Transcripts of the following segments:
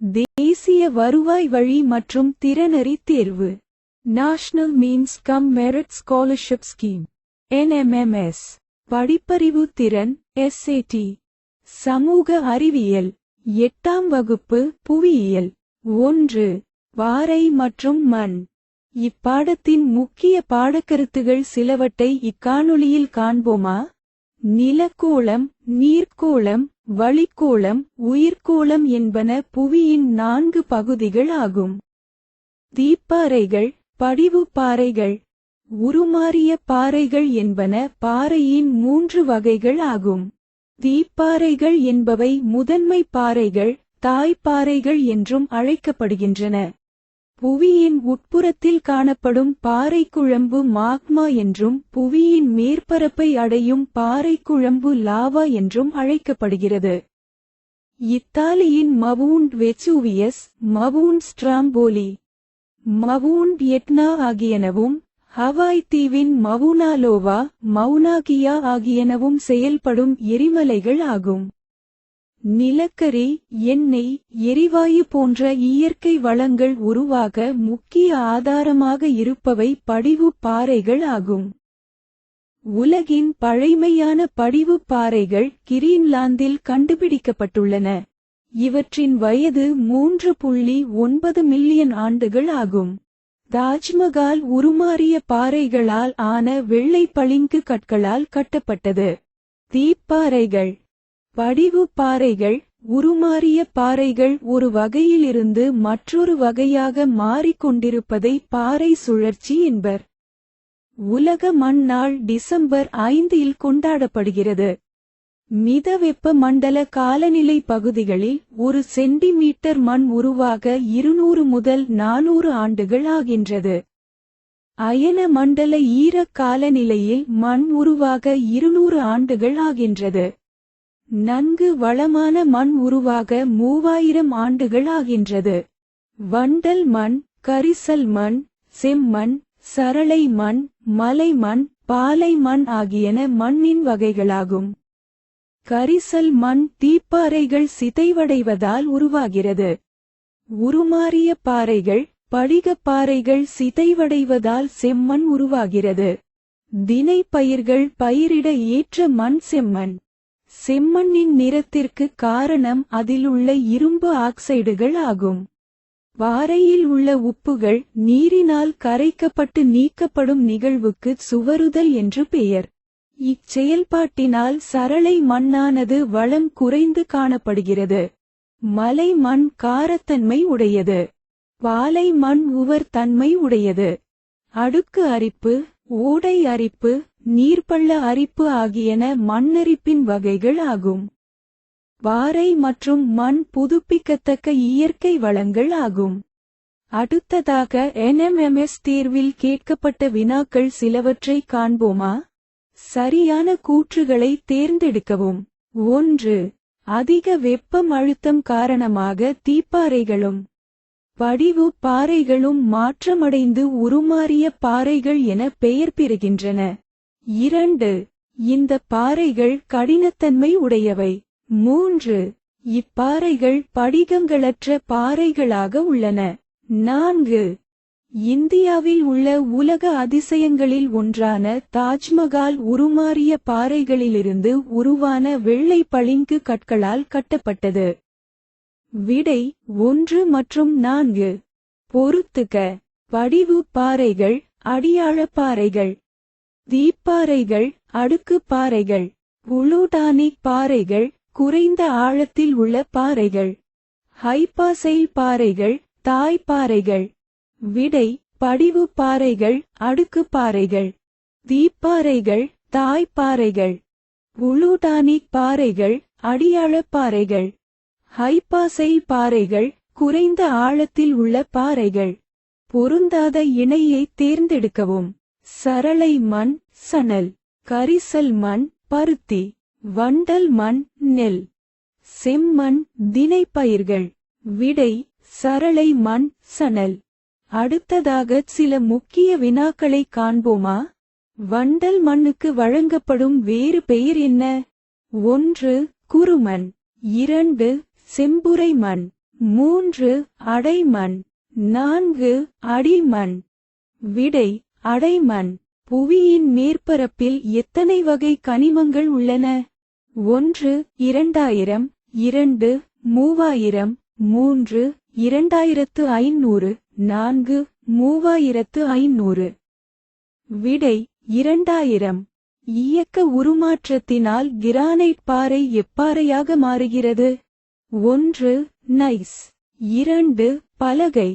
தேசிய வருவாய் வழி மற்றும் திறனறி தேர்வு. National means cum merit scholarship scheme NMMS படிப்பறிவு திறன் எஸ்ஏடி சமூக அறிவியல். எட்டாம் வகுப்பு புவியியல். ஒன்று. வாரை மற்றும் மண். இப்பாடத்தின் முக்கிய பாடக்கருத்துகள் சிலவற்றை இக்காணொளியில் காண்போமா? நிலக்கோளம் நீர்க்கோளம் வளிக்கோளம் உயிர்க்கோளம் என்பன புவியின் நான்கு பகுதிகள் ஆகும் தீப்பாறைகள் படிவு பாறைகள் உருமாறிய பாறைகள் என்பன பாறையின் மூன்று வகைகள் ஆகும் தீப்பாறைகள் என்பவை முதன்மை பாறைகள் தாய்ப்பாறைகள் என்றும் அழைக்கப்படுகின்றன. புவியின் உட்புறத்தில் காணப்படும் பாறைக்குழம்பு மாக்மா என்றும் புவியின் மேற்பரப்பை அடையும் பாறைக்குழம்பு லாவா என்றும் அழைக்கப்படுகிறது. இத்தாலியின் mount Vesuvius mount Stromboli mount Etna ஆகியனவும் Hawaii தீவின் மவுனாலோவா மவுனாகியா ஆகியனவும் செயல்படும் எரிமலைகள் ஆகும். நிலக்கரி எண்ணெய் எரிவாயு போன்ற இயற்கை வளங்கள் உருவாக முக்கிய ஆதாரமாக இருப்பவை படிவு பாறைகள் ஆகும். உலகின் பழைமையான படிவு பாறைகள் கிரீன்லாந்தில் கண்டுபிடிக்கப்பட்டுள்ளன. இவற்றின் வயது மூன்று புள்ளி ஒன்பது மில்லியன் ஆண்டுகள் ஆகும். தாஜ்மஹால் உருமாறிய பாறைகளால் ஆன வெள்ளை பளிங்கு கற்களால் கட்டப்பட்டது. தீப்பாறைகள். படிவு பாறைகள் உருமாறிய பாறைகள் ஒரு வகையிலிருந்து மற்றொரு வகையாக மாறிக்கொண்டிருப்பதை பாறை சுழற்சி என்பர். உலக மண் நாள் டிசம்பர் ஐந்தில் கொண்டாடப்படுகிறது. மிதவெப்ப மண்டல காலநிலை பகுதிகளில் ஒரு சென்டிமீட்டர் மண் உருவாக இருநூறு முதல் நானூறு ஆண்டுகள் ஆகின்றது. அயன மண்டல ஈரக் காலநிலையில் மண் உருவாக இருநூறு ஆண்டுகள் ஆகின்றது. நன்கு வளமான மண் உருவாக மூவாயிரம் ஆண்டுகள் ஆகின்றது. வண்டல் மண் கரிசல் மண் செம்மண் சரளை மண் மலை மண் பாலை மண் ஆகியன மண்ணின் வகைகளாகும். கரிசல் மண் தீப்பாறைகள் சிதைவடைவதால் உருவாகிறது. உருமாறிய பாறைகள் படிகப்பாறைகள் சிதைவடைவதால் செம்மண் உருவாகிறது. தினை பயிர்கள் பயிரிட ஏற்ற மண் செம்மண். செம்மண்ணின் நிறத்திற்கு காரணம் அதிலுள்ள இரும்பு ஆக்சைடுகள் ஆகும். பாறையில் உள்ள உப்புகள் நீரினால் கரைக்கப்பட்டு நீக்கப்படும் நிகழ்வுக்கு சுவருதல் என்று பெயர். இச்செயல்பாட்டினால் சரளை மண்ணானது வளம் குறைந்து காணப்படுகிறது. மலை மண் காரத்தன்மை உடையது. பாலை மண் உவர் தன்மை உடையது. அடுக்கு அரிப்பு ஓடை அரிப்பு நீர்ப்பள்ள அரிப்பு ஆகியன மண்ணரிப்பின் வகைகள் ஆகும். பாறை மற்றும் மண் புதுப்பிக்கத்தக்க இயற்கை வளங்கள் ஆகும். அடுத்ததாக என்எம்எம்எஸ் தேர்வில் கேட்கப்பட்ட வினாக்கள் சிலவற்றை காண்போமா? சரியான கூற்றுகளை தேர்ந்தெடுக்கவும். ஒன்று அதிக வெப்பம் அழுத்தம் காரணமாக தீப்பாறைகளும் படிவு பாறைகளும் மாற்றமடைந்து உருமாறிய பாறைகள் என பெயர் பெறுகின்றன. இரண்டு இந்த பாறைகள் கடினத்தன்மை உடையவை. மூன்று இப்பாறைகள் படிகங்களற்ற பாறைகளாக உள்ளன. நான்கு இந்தியாவில் உள்ள உலக அதிசயங்களில் ஒன்றான தாஜ்மஹால் உருமாறிய பாறைகளிலிருந்து உருவான வெள்ளை பளிங்கு கற்களால் கட்டப்பட்டது. விடை ஒன்று மற்றும் நான்கு. பொறுத்துக்க படிவு பாறைகள் அடியாழ பாறைகள். தீப்பாறைகள் அடுக்கு பாறைகள் உலூடானிக் பாறைகள் குறைந்த ஆழத்தில் உள்ள பாறைகள் ஹைபாசைல் பாறைகள் தாய் பாறைகள் விடை படிவு பாறைகள் அடுக்கு பாறைகள் தீப்பாறைகள் தாய் பாறைகள் புளூடானிக் பாறைகள் அடியாழ பாறைகள் ஹைபாசைல் பாறைகள் குறைந்த ஆழத்தில் உள்ள பாறைகள் பொருந்தாத இணையை தேர்ந்தெடுக்கவும். சரளை மண் சணல். கரிசல் மண் பருத்தி. வண்டல் மண் நெல். செம்மண் தினைப்பயிர்கள் விடை சரளை மண் சணல். அடுத்ததாக சில முக்கிய வினாக்களை காண்போமா? வண்டல் மண்ணுக்கு வழங்கப்படும் வேறு பெயர் என்ன? ஒன்று குறுமண் இரண்டு செம்புரை மண். மூன்று அடைமண் நான்கு அடிமண் விடை அடைமண் புவியின் மேற்பரப்பில் எத்தனை வகை கனிமங்கள் உள்ளன? ஒன்று இரண்டாயிரம் இரண்டு மூவாயிரம் மூன்று இரண்டாயிரத்து ஐநூறு நான்கு மூவாயிரத்து ஐநூறு விடை இரண்டாயிரம். இயக்க உருமாற்றத்தினால் கிரானைட் பாறை எப்பாறையாக மாறுகிறது? ஒன்று நைஸ். இரண்டு பலகை.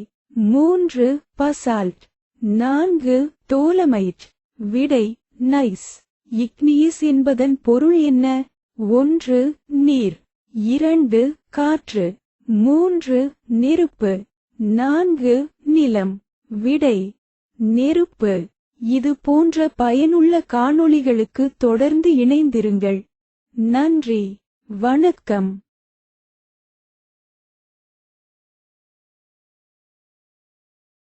மூன்று பசால்ட். நான்கு தோலமைட் விடை நைஸ். இக்னியஸ் என்பதன் பொருள் என்ன? ஒன்று நீர். இரண்டு காற்று. மூன்று நெருப்பு. நான்கு நிலம். விடை நெருப்பு. இது போன்ற பயனுள்ள காணொளிகளுக்கு தொடர்ந்து இணைந்திருங்கள். நன்றி. வணக்கம்.